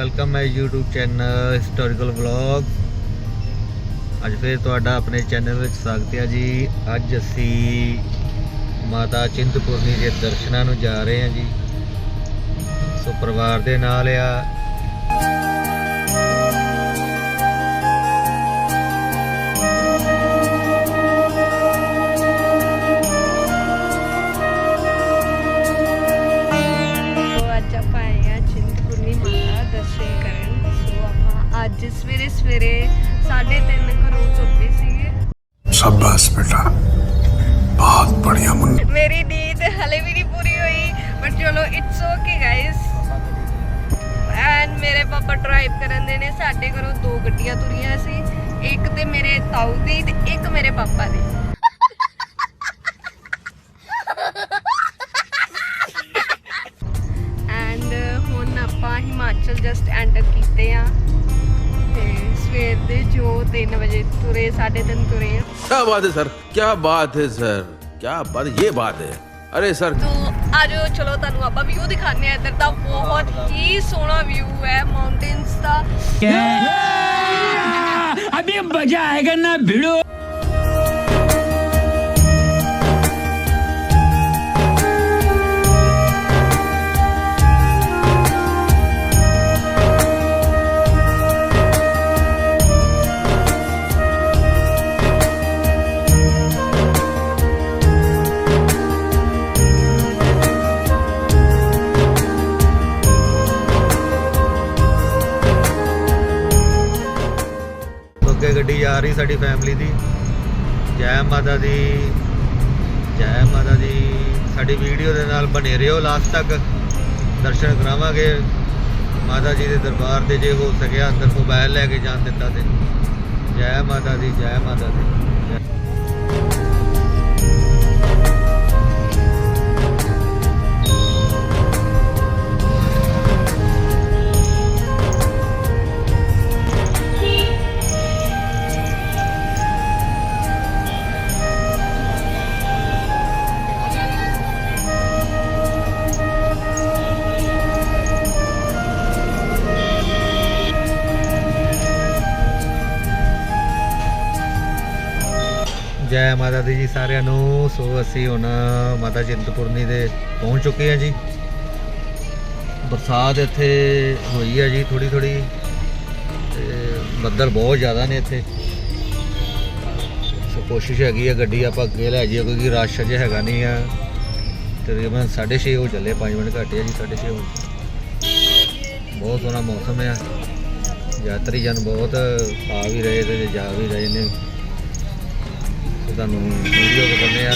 Welcome my YouTube channel historical vlog ਅੱਜ ਫੇਰ ਤੁਹਾਡਾ ਆਪਣੇ ਚੈਨਲ ਵਿੱਚ ਸਵਾਗਤ ਹੈ ਜੀ। ਅੱਜ ਅਸੀਂ ਮਾਤਾ ਚਿੰਤਪੁਰਨੀ ਦੇ ਦਰਸ਼ਨਾਂ ਨੂੰ ਜਾ ਰਹੇ ਹਾਂ ਜੀ। ਸੋ ਪਰਿਵਾਰ ਦੇ ਨਾਲ ਆ। क्या बात है सर क्या बात है सर क्या बात ये बात है अरे सर ਤੋ ਆਜੋ ਚਲੋ ਤੁਹਾਨੂੰ ਆਪਾਂ ਵਿਊ ਦਿਖਾਣੇ ਆ ਇੱਧਰ ਦਾ ਬਹੁਤ ਹੀ ਸੋਹਣਾ ਵਿਊ ਹੈ ਮਾਊਂਟੇਨਸ ਦਾ अभी मजा आएगा ना भिड़ो ਸਾਡੀ ਫੈਮਿਲੀ ਦੀ। ਜੈ ਮਾਤਾ ਦੀ, ਜੈ ਮਾਤਾ ਦੀ। ਸਾਡੀ ਵੀਡੀਓ ਦੇ ਨਾਲ ਬਣੇ ਰਹੋ ਲਾਸਟ ਤੱਕ। ਦਰਸ਼ਨ ਕਰਾਵਾਂਗੇ। ਮਾਤਾ ਜੀ ਦੇ ਦਰਬਾਰ ਤੇ ਜੇ ਹੋ ਸਕਿਆ ਅੰਦਰ ਮੋਬਾਈਲ ਲੈ ਕੇ ਜਾਣ ਦਿੱਤਾ ਤੇ। ਜੈ ਮਾਤਾ ਦੀ, ਜੈ ਮਾਤਾ ਦੀ। ਮਾਤਾ ਦੀ ਜੀ ਸਾਰਿਆਂ ਨੂੰ। ਸੋ ਅਸੀਂ ਹੁਣ ਮਾਤਾ ਚਿੰਤਪੁਰਨੀ ਦੇ ਪਹੁੰਚ ਚੁੱਕੇ ਹਾਂ ਜੀ। ਬਰਸਾਤ ਇੱਥੇ ਹੋਈ ਹੈ ਜੀ ਥੋੜੀ ਥੋੜੀ ਤੇ ਬੱਦਲ ਬਹੁਤ ਜ਼ਿਆਦਾ ਨੇ ਇੱਥੇ। ਸੋ ਕੋਸ਼ਿਸ਼ ਹੈਗੀ ਆ ਗੱਡੀ ਆਪਾਂ ਅੱਗੇ ਲੈ ਜਾਈਏ ਕਿਉਂਕਿ ਰਸ਼ ਅਜੇ ਹੈਗਾ ਨਹੀਂ ਆ। ਤਕਰੀਬਨ 6:30 ਹੋ ਚੱਲੇ 5 ਮਿੰਟ ਘੱਟ ਆ ਜੀ 6:30 ਹੋ ਬਹੁਤ ਸੋਹਣਾ ਮੌਸਮ ਆ। ਯਾਤਰੀ ਜਨ ਬਹੁਤ ਆ ਵੀ ਰਹੇ ਤੇ ਜਾ ਵੀ ਰਹੇ ਨੇ। ਤੁਹਾਨੂੰ ਵੀਡੀਓ ਦਿਖਾਉਂਦੇ ਆ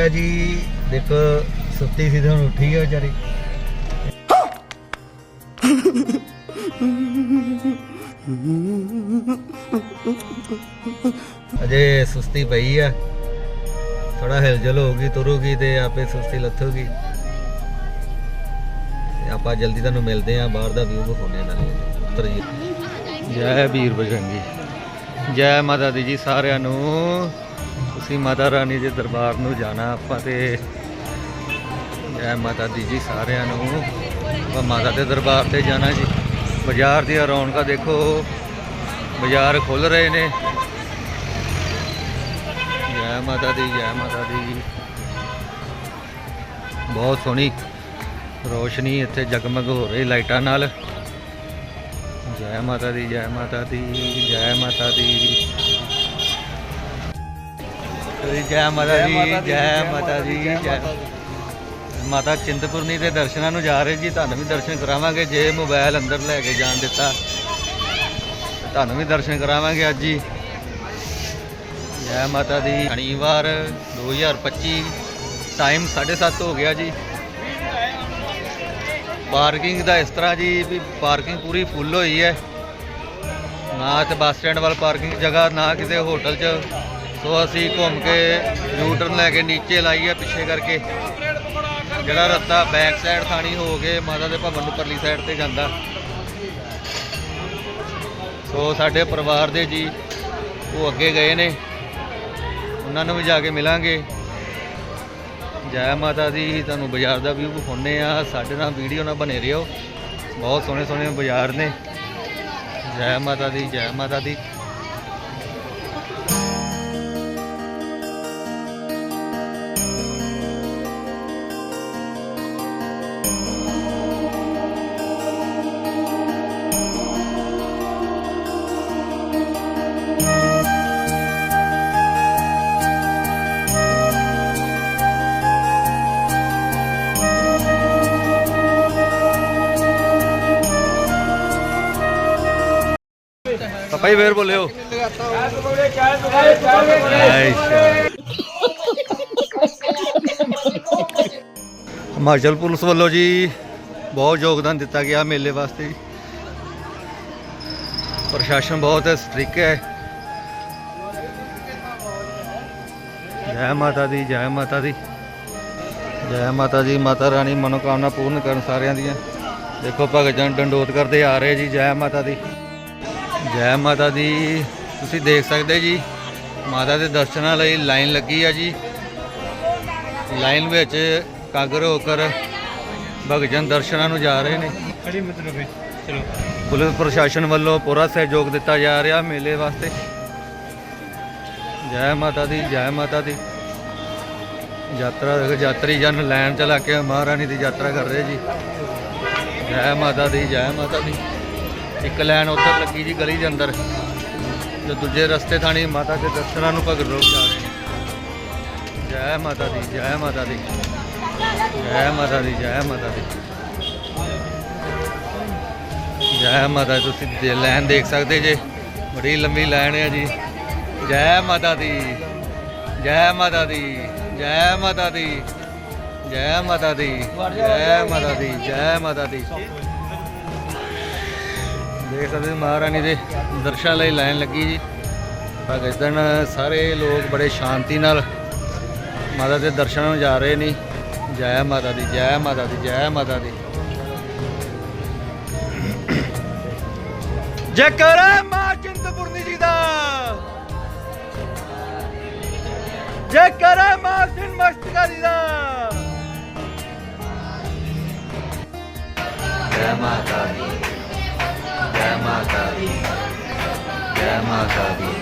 ਮੇਰੀ ਜੀ। ਦੇਖੋ, ਸੁੱਤੀ ਸੀ ਤੇ ਹੁਣ ਉੱਠੀ ਹੈ ਵਿਚਾਰੀ। ਅਜੇ ਸੁਸਤੀ ਪਈ ਆ। ਥੋੜਾ ਹਿਲਜੁਲ ਹੋਊਗੀ, ਤੁਰੂਗੀ ਤੇ ਆਪੇ ਸੁਸਤੀ ਲੱਥੂਗੀ। ਤੇ ਆਪਾਂ ਜਲਦੀ ਤੁਹਾਨੂੰ ਮਿਲਦੇ ਆ, ਬਾਹਰ ਦਾ ਵਿਊ ਵਿਖਾਉਣੇ ਨਾਲੇ। ਉੱਤਰ ਜੀ। ਜੈ ਵੀਰ ਬਜਰੰਗੀ। ਜੈ ਮਾਤਾ ਦੀ ਜੀ ਸਾਰਿਆਂ ਨੂੰ। ਤੁਸੀਂ ਮਾਤਾ ਰਾਣੀ ਦੇ ਦਰਬਾਰ ਨੂੰ ਜਾਣਾ, ਆਪਾਂ ਤੇ ਜੈ ਮਾਤਾ ਦੀ ਜੀ ਸਾਰਿਆਂ ਨੂੰ। ਆਪਾਂ ਮਾਤਾ ਦੇ ਦਰਬਾਰ ਤੇ ਜਾਣਾ ਜੀ। ਬਾਜ਼ਾਰ ਦੀਆਂ ਰੌਣਕਾਂ ਦੇਖੋ, ਬਾਜ਼ਾਰ ਖੁੱਲ ਰਹੇ ਨੇ। ਜੈ ਮਾਤਾ ਦੀ, ਜੈ ਮਾਤਾ ਦੀ। ਬਹੁਤ ਸੋਹਣੀ ਰੋਸ਼ਨੀ ਇੱਥੇ ਜਗਮਗ ਹੋ ਰਹੀ ਲਾਈਟਾਂ ਨਾਲ। ਜੈ ਮਾਤਾ ਦੀ, ਜੈ ਮਾਤਾ ਦੀ, ਜੈ ਮਾਤਾ ਦੀ। ਜੀ ਜੈ ਮਾਤਾ ਦੀ ਜੈ ਮਾਤਾ ਦੀ ਜੈ ਮਾਤਾ ਚਿੰਤਪੁਰਨੀ ਦੇ ਦਰਸ਼ਨਾਂ ਨੂੰ ਜਾ ਰਹੇ ਜੀ ਤੁਹਾਨੂੰ ਵੀ ਦਰਸ਼ਨ ਕਰਾਵਾਂਗੇ ਜੇ ਮੋਬਾਈਲ ਅੰਦਰ ਲੈ ਕੇ ਜਾਣ ਦਿੱਤਾ ਤੁਹਾਨੂੰ ਵੀ ਦਰਸ਼ਨ ਕਰਾਵਾਂਗੇ ਅੱਜ ਹੀ। ਜੈ ਮਾਤਾ ਦੀ ਸ਼ਨੀਵਾਰ 2025 ਟਾਈਮ 7:30 ਹੋ ਗਿਆ ਜੀ। ਪਾਰਕਿੰਗ ਦਾ ਇਸ ਤਰ੍ਹਾਂ ਜੀ ਵੀ ਪਾਰਕਿੰਗ ਪੂਰੀ ਫੁੱਲ ਹੋਈ ਹੈ। ਨਾ ਤੇ ਬੱਸ ਸਟੈਂਡ ਵੱਲ ਪਾਰਕਿੰਗ ਜਗ੍ਹਾ ਨਾ ਕਿਸੇ ਹੋਟਲ 'ਚ ਸੋ ਅਸੀਂ ਘੁੰਮ ਕੇ ਯੂਟਰਨ ਲੈ ਕੇ ਨੀਚੇ ਲਾਈ ਆ ਪਿੱਛੇ ਕਰਕੇ। ਜਿਹੜਾ ਰਸਤਾ ਬੈਕ ਸਾਈਡ ਥਾਣੀ ਹੋ ਕੇ ਮਾਤਾ ਦੇ ਭਵਨ ਨੂੰ ਪਰਲੀ ਸਾਈਡ ਤੇ ਜਾਂਦਾ। ਸੋ ਸਾਡੇ ਪਰਿਵਾਰ ਦੇ ਜੀ, ਉਹ ਅੱਗੇ ਗਏ ਨੇ। ਉਹਨਾਂ ਨੂੰ ਵੀ ਜਾ ਕੇ ਮਿਲਾਂਗੇ। ਜੈ ਮਾਤਾ ਦੀ, ਤੁਹਾਨੂੰ ਬਾਜ਼ਾਰ ਦਾ ਵਿਊ ਵਿਖਾਉਂਦੇ ਆ ਸਾਡੇ ਨਾਲ ਵੀਡੀਓ ਨਾਲ ਬਣੇ ਰਹੋ। ਬਹੁਤ ਸੋਹਣੇ ਸੋਹਣੇ ਬਾਜ਼ਾਰ ਨੇ। ਜੈ ਮਾਤਾ ਦੀ, ਜੈ ਮਾਤਾ ਦੀ। ਪਾਪਾ ਜੀ, ਫੇਰ ਬੋਲਿਓ। ਹਿਮਾਚਲ ਪੁਲਿਸ ਵੱਲੋਂ ਜੀ ਬਹੁਤ ਯੋਗਦਾਨ ਦਿੱਤਾ ਗਿਆ ਮੇਲੇ ਵਾਸਤੇ। ਜੀ ਪ੍ਰਸ਼ਾਸਨ ਬਹੁਤ ਸਟ੍ਰਿਕ ਹੈ। ਜੈ ਮਾਤਾ ਦੀ, ਜੈ ਮਾਤਾ ਦੀ। ਜੈ ਮਾਤਾ ਦੀ ਮਾਤਾ ਰਾਣੀ ਮਨੋਕਾਮਨਾ ਪੂਰਨ ਕਰਨ ਸਾਰਿਆਂ ਦੀਆਂ। ਦੇਖੋ, ਭਗਤ ਜਨ ਡੰਡੋਤ ਕਰਦੇ ਆ ਰਹੇ ਜੀ, ਜੈ ਮਾਤਾ ਦੀ। ਜੈ ਮਾਤਾ ਦੀ। ਤੁਸੀਂ ਦੇਖ ਸਕਦੇ ਜੀ ਮਾਤਾ ਦੇ ਦਰਸ਼ਨਾਂ ਲਈ ਲਾਈਨ ਲੱਗੀ ਆ ਜੀ। ਲਾਈਨ ਵਿੱਚ ਕਾਗਰ ਹੋ ਕਰ ਭਗਤ ਜਨ ਦਰਸ਼ਨਾਂ ਨੂੰ ਜਾ ਰਹੇ ਨੇ। ਖੜੀ ਮਤਲਬ ਚਲੋ। ਪੁਲਿਸ ਪ੍ਰਸ਼ਾਸਨ ਵੱਲੋਂ ਪੂਰਾ ਸਹਿਯੋਗ ਦਿੱਤਾ ਜਾ ਰਿਹਾ ਮੇਲੇ ਵਾਸਤੇ। ਜੈ ਮਾਤਾ ਦੀ ਜੈ ਮਾਤਾ ਦੀ। ਯਾਤਰਾ ਯਾਤਰੀ ਜਨ ਲਾਈਨ ਚ ਲਾ ਕੇ ਮਹਾਰਾਣੀ ਦੀ ਯਾਤਰਾ ਕਰ ਰਹੇ ਜੀ। ਜੈ ਮਾਤਾ ਦੀ ਜੈ ਮਾਤਾ ਦੀ। ਇੱਕ ਲਾਈਨ ਉੱਧਰ ਲੱਗੀ ਜੀ ਗਲੀ ਦੇ ਅੰਦਰ ਤੇ ਦੂਜੇ ਰਸਤੇ ਥਾਣੀ ਮਾਤਾ ਦੇ ਦਰਸ਼ਨਾਂ ਨੂੰ ਭਗਤ ਲੋਕ ਜਾ ਰਹੇ ਨੇ ਜੈ ਮਾਤਾ ਦੀ ਜੈ ਮਾਤਾ ਦੀ ਜੈ ਮਾਤਾ ਦੀ ਜੈ ਮਾਤਾ ਦੀ ਜੈ ਮਾਤਾ ਦੀ, ਤੁਸੀਂ ਦੇ- ਲਾਈਨ ਦੇਖ ਸਕਦੇ ਜੇ ਬੜੀ ਲੰਮੀ ਲਾਈਨ ਹੈ ਜੀ ਜੈ ਮਾਤਾ ਦੀ ਜੈ ਮਾਤਾ ਦੀ ਜੈ ਮਾਤਾ ਦੀ ਜੈ ਮਾਤਾ ਦੀ ਜੈ ਮਾਤਾ ਦੀ ਜੈ ਮਾਤਾ ਦੀ ਦੇਖ ਸਕਦੇ ਹੋ, ਮਹਾਰਾਣੀ ਦੇ ਦਰਸ਼ਨ ਲਈ ਲਾਈਨ ਲੱਗੀ ਜੀ। ਇਸ ਦਿਨ ਸਾਰੇ ਲੋਕ ਬੜੇ ਸ਼ਾਂਤੀ ਨਾਲ ਮਾਤਾ ਦੇ ਦਰਸ਼ਨਾਂ ਨੂੰ ਜਾ ਰਹੇ ਨੇ। ਜੈ ਮਾਤਾ ਦੀ, ਜੈ ਮਾਤਾ ਦੀ, ਜੈ ਮਾਤਾ ਦੀ। ਜੈਕਾਰਾ ਮਾਂ ਚਿੰਤਪੁਰਨੀ ਜੀ ਦਾ ਜੈਕਾਰਾ ਮਾਂ ਮਾਤਾ ਦੀ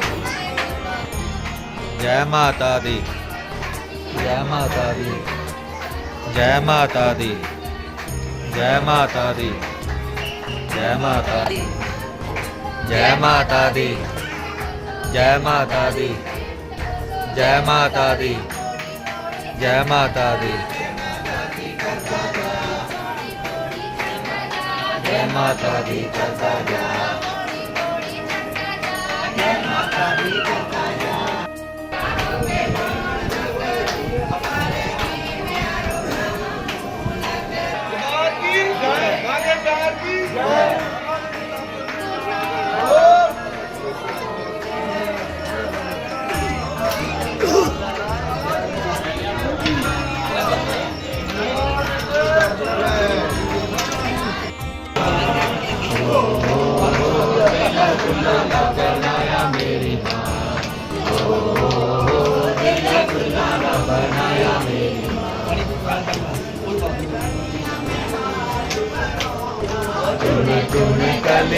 ਜੈ ਮਾਤਾ ਦੀ ਜੈ ਮਾਤਾ ਦੀ ਜੈ ਮਾਤਾ ਦੀ ਜੈ ਮਾਤਾ ਦੀ ਜੈ ਮਾਤਾ ਦੀ ਜੈ ਮਾਤਾ ਦੀ ਜੈ ਮਾਤਾ ਦੀ ਜੈ ਮਾਤਾ ਦੀ ਜੈ ਮਾਤਾ ਦੀ ਜੈ ਮਾਤਾ ਦੀ ਕਰਤਾ ਜਾ Amém.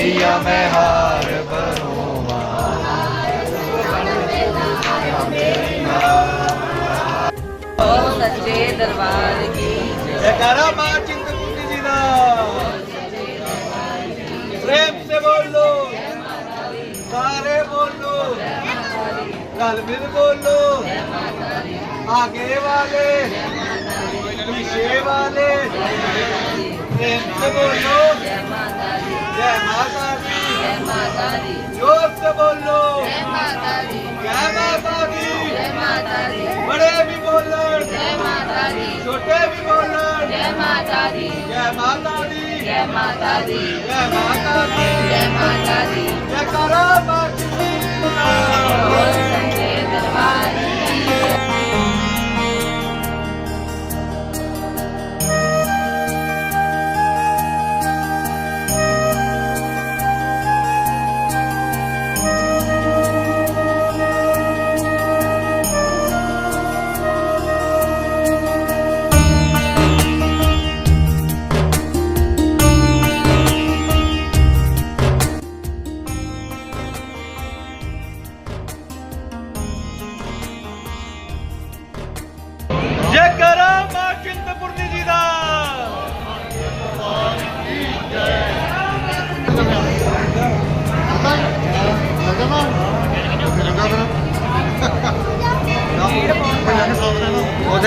लिया मैं हार भरोमा दरबार की जी प्रेम से बोल लो सारे बोल लो कल मिल बोल लो आगे वाले। पीछे वाले। प्रेम से बोलो जय माता दी जय माता दी जोर से बोलो जय माता दी जय माता दी जय माता दी बड़े भी बोलो जय माता दी छोटे भी बोलो जय माता दी जय माता दी जय माता दी जय माता दी जय माता दी जय करो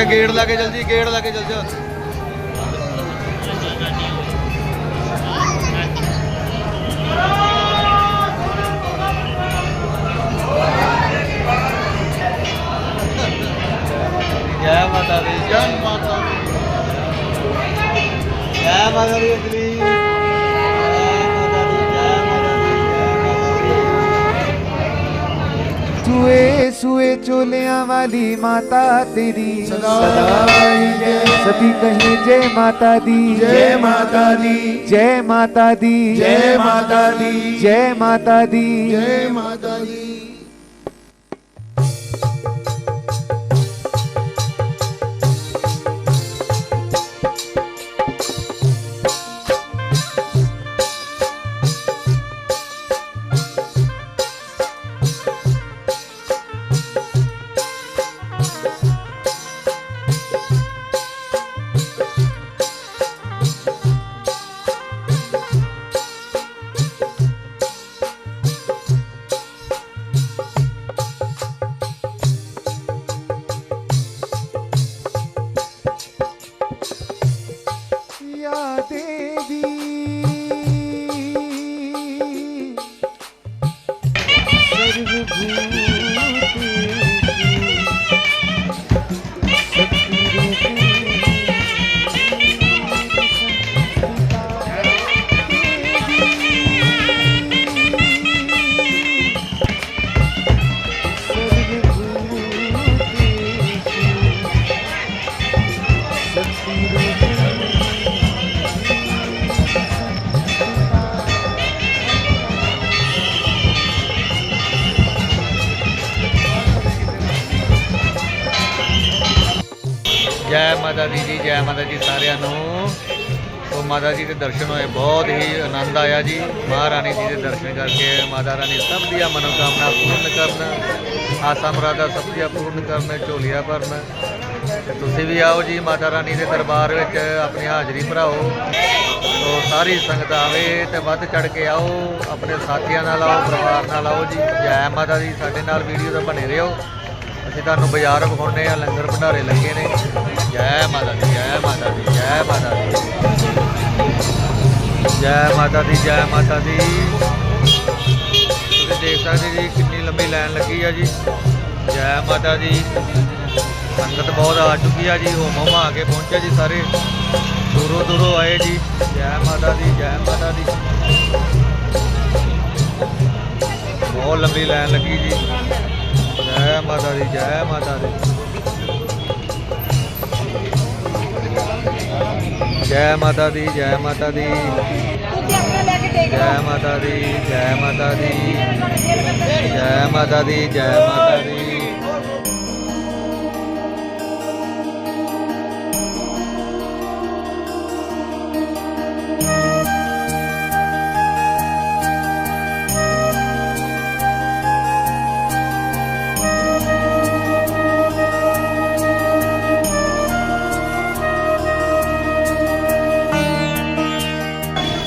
अरे गेट लगे जल्दी गेट लगे जल्दी जय माता दी जय माता दी जय माता दी ਸੁਏ ਸੂਏ ਚੋਲਿਆਂ ਵਾਲੀ ਮਾਤਾ ਤੇਰੀ। ਸਦਾਈ ਜੈ। ਕਹੇ ਜੈ ਮਾਤਾ ਦੀ। ਜੈ ਮਾਤਾ ਦੀ। ਜੈ ਮਾਤਾ ਦੀ। ਜੈ ਮਾਤਾ ਦੀ। ਜੈ ਮਾਤਾ ਦੀ। ਜੈ ਮਾਤਾ ਜੈ ਮਾਤਾ ਦੀ ਜੀ, ਜੈ ਮਾਤਾ ਜੀ ਸਾਰਿਆਂ ਨੂੰ। ਸੋ ਮਾਤਾ ਜੀ ਦੇ ਦਰਸ਼ਨ ਹੋਏ, ਬਹੁਤ ਹੀ ਆਨੰਦ ਆਇਆ ਜੀ। ਮਹਾਰਾਣੀ ਜੀ ਦੇ ਦਰਸ਼ਨ ਕਰਕੇ ਮਾਤਾ ਰਾਣੀ ਸਭ ਦੀਆਂ ਮਨੋਕਾਮਨਾ ਪੂਰਨ ਕਰਨ, ਆਸਾ ਮੁਰਾਦਾਂ ਸਭ ਦੀਆਂ ਪੂਰਨ ਕਰਨ, ਝੋਲੀਆਂ ਭਰਨ। ਤੇ ਤੁਸੀਂ ਵੀ ਆਓ ਜੀ ਮਾਤਾ ਰਾਣੀ ਦੇ ਦਰਬਾਰ ਵਿੱਚ, ਆਪਣੀ ਹਾਜ਼ਰੀ ਭਰਾਓ। ਸੋ ਸਾਰੀ ਸੰਗਤ ਆਵੇ ਤੇ ਵੱਧ ਚੜ ਕੇ ਆਓ, ਆਪਣੇ ਸਾਥੀਆਂ ਨਾਲ ਆਓ, ਪਰਿਵਾਰ ਨਾਲ ਆਓ ਜੀ। ਜੈ ਮਾਤਾ ਦੀ ਸਾਡੇ ਨਾਲ ਵੀਡੀਓ ਦਾ ਬਣੇ ਰਹੋ। ਅਸੀਂ ਤੁਹਾਨੂੰ ਬਾਜ਼ਾਰ ਵਿਖਾਉਂਦੇ ਆ ਲੰਗਰ ਭੰਡਾਰੇ ਲੱਗੇ ਨੇ। ਜੈ ਮਾਤਾ ਦੀ, ਜੈ ਮਾਤਾ ਦੀ। ਤੁਸੀਂ ਦੇਖ ਸਕਦੇ ਜੀ ਕਿੰਨੀ ਲੰਬੀ ਲਾਈਨ ਲੱਗੀ ਆ ਜੀ। ਜੈ ਮਾਤਾ ਦੀ। ਸੰਗਤ ਬਹੁਤ ਆ ਚੁੱਕੀ ਆ ਜੀ, ਹੋਮ ਹੋਮ ਆ ਕੇ ਪਹੁੰਚੇ ਜੀ ਸਾਰੇ। ਦੂਰੋਂ ਦੂਰੋਂ ਆਏ ਜੀ, ਜੈ ਮਾਤਾ ਦੀ, ਜੈ ਮਾਤਾ ਦੀ। ਬਹੁਤ ਲੰਬੀ ਲਾਈਨ ਲੱਗੀ ਜੀ। ਜੈ ਮਾਤਾ ਦੀ, ਜੈ ਮਾਤਾ ਦੀ। ਜੈ ਮਾਤਾ ਦੀ, ਜੈ ਮਾਤਾ ਦੀ। ਜੈ ਮਾਤਾ ਦੀ ਜੈ ਮਾਤਾ ਦੀ ਜੈ ਮਾਤਾ ਦੀ ਜੈ ਮਾਤਾ ਦੀ।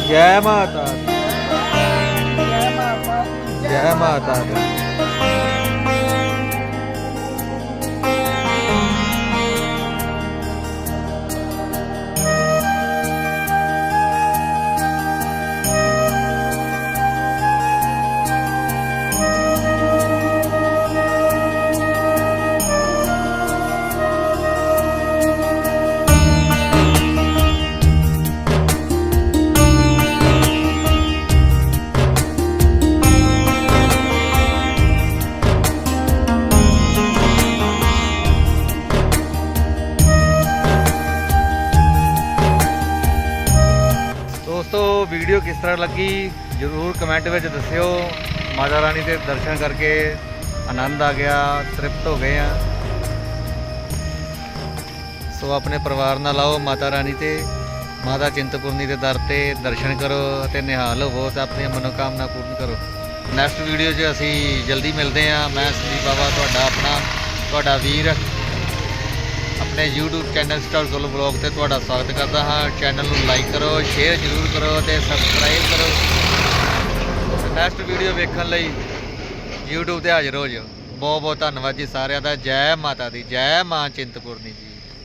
ਜੈ ਮਾਤਾ ਦੀ। ਜੈ ਮਾਤਾ ਦੀ। ਮਾਤਾ ਤਰ੍ਹਾਂ ਲੱਗੀ, ਜਰੂਰ ਕਮੈਂਟ ਵਿੱਚ ਦੱਸਿਓ। ਮਾਤਾ ਰਾਣੀ ਦੇ ਦਰਸ਼ਨ ਕਰਕੇ ਆਨੰਦ ਆ ਗਿਆ, ਤ੍ਰਿਪਤ ਹੋ ਗਏ ਆ। ਸੋ ਆਪਣੇ ਪਰਿਵਾਰ ਨਾਲ ਆਓ ਮਾਤਾ ਰਾਣੀ ਤੇ। ਮਾਤਾ ਚਿੰਤਪੁਰਨੀ ਦੇ ਦਰ ਤੇ ਦਰਸ਼ਨ ਕਰੋ ਅਤੇ ਨਿਹਾਲ ਹੋਵੋ ਤੇ ਆਪਣੀਆਂ ਮਨੋਕਾਮਨਾ ਪੂਰਨ ਕਰੋ। ਨੈਕਸਟ ਵੀਡੀਓ 'ਚ ਅਸੀਂ ਜਲਦੀ ਮਿਲਦੇ ਹਾਂ। ਮੈਂ ਸੰਦੀਪ ਬਾਬਾ ਤੁਹਾਡਾ ਆਪਣਾ, ਤੁਹਾਡਾ ਵੀਰ। ਆਪਣੇ YouTube ਚੈਨਲ ਸਟਾਰ ਕੋਲ ਬਲੌਗ ਤੇ ਤੁਹਾਡਾ ਸਵਾਗਤ ਕਰਦਾ ਹਾਂ। ਚੈਨਲ ਨੂੰ ਲਾਈਕ ਕਰੋ ਸ਼ੇਅਰ ਜ਼ਰੂਰ ਕਰੋ ਤੇ ਸਬਸਕ੍ਰਾਈਬ ਕਰੋ। ਨੈਕਸਟ ਵੀਡੀਓ ਵੇਖਣ ਲਈ YouTube ਤੇ ਹਾਜ਼ਰ ਹੋ ਜਾਓ। ਬਹੁਤ ਬਹੁਤ ਧੰਨਵਾਦ ਜੀ ਸਾਰਿਆਂ ਦਾ। ਜੈ ਮਾਤਾ ਦੀ, ਜੈ ਮਾਂ ਚਿੰਤਪੁਰਨੀ ਜੀ।